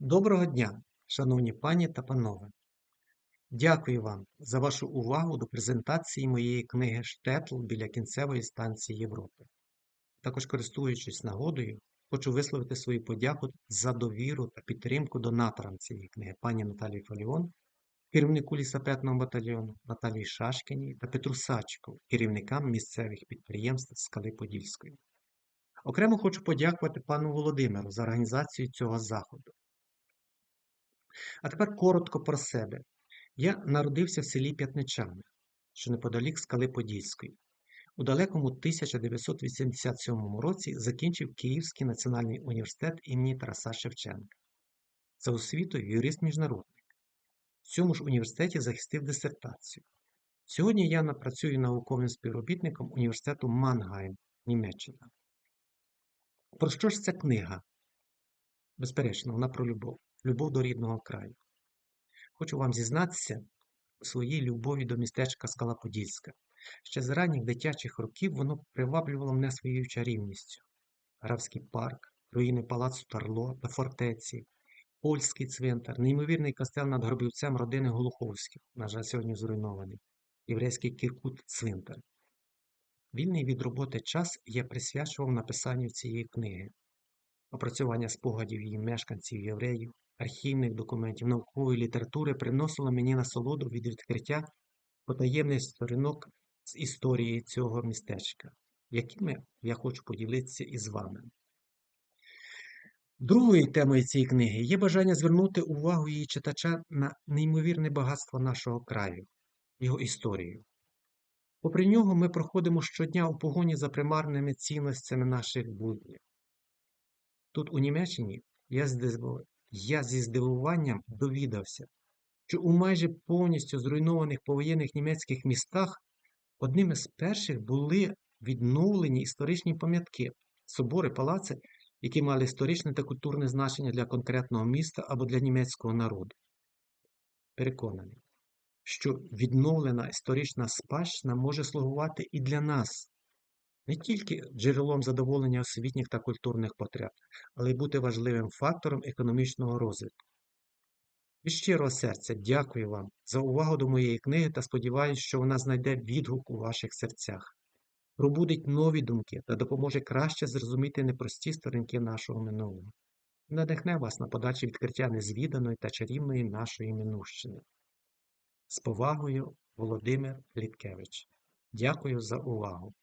Доброго дня, шановні пані та панове! Дякую вам за вашу увагу до презентації моєї книги Штетл біля кінцевої станції Європи. Також, користуючись нагодою, хочу висловити свою подяку за довіру та підтримку донаторам цієї книги пані Наталії Фаліон, керівнику лісапетного батальйону Наталії Шашкіній та Петру Сачкову, керівникам місцевих підприємств Скали Подільської. Окремо хочу подякувати пану Володимиру за організацію цього заходу. А тепер коротко про себе. Я народився в селі П'ятничани, що неподалік Скали Подільської. У далекому 1987 році закінчив Київський національний університет імені Тараса Шевченка. За освітою юрист-міжнародник. В цьому ж університеті захистив дисертацію. Сьогодні я працюю науковим співробітником університету Мангайм, Німеччина. Про що ж ця книга? Безперечно, вона про любов, любов до рідного краю. Хочу вам зізнатися у своїй любові до містечка Скала Подільська. Ще з ранніх дитячих років воно приваблювало мене своєю чарівністю. Графський парк, руїни палацу Тарло та фортеці, польський цвинтар, неймовірний костел над гробівцем родини Голуховських, на жаль, сьогодні зруйнований, єврейський кіркут цвинтар. Вільний від роботи час я присвячував написанню цієї книги, опрацювання спогадів її мешканців євреїв, архівних документів, наукової літератури приносило мені насолоду від відкриття потаємних сторінок з історії цього містечка, якими я хочу поділитися із вами. Другою темою цієї книги є бажання звернути увагу її читача на неймовірне багатство нашого краю, його історію. Попри нього, ми проходимо щодня у погоні за примарними цінностями наших буднів. Тут, у Німеччині, я я зі здивуванням довідався, що у майже повністю зруйнованих повоєнних німецьких містах одними з перших були відновлені історичні пам'ятки, собори, палаци, які мали історичне та культурне значення для конкретного міста або для німецького народу. Переконаний, що відновлена історична спадщина може слугувати і для нас, не тільки джерелом задоволення освітніх та культурних потреб, але й бути важливим фактором економічного розвитку. Від щирого серця дякую вам за увагу до моєї книги та сподіваюся, що вона знайде відгук у ваших серцях, пробудить нові думки та допоможе краще зрозуміти непрості сторінки нашого минулого. Надихне вас на подальше відкриття незвіданої та чарівної нашої минущини. З повагою, Володимир Літкевич. Дякую за увагу!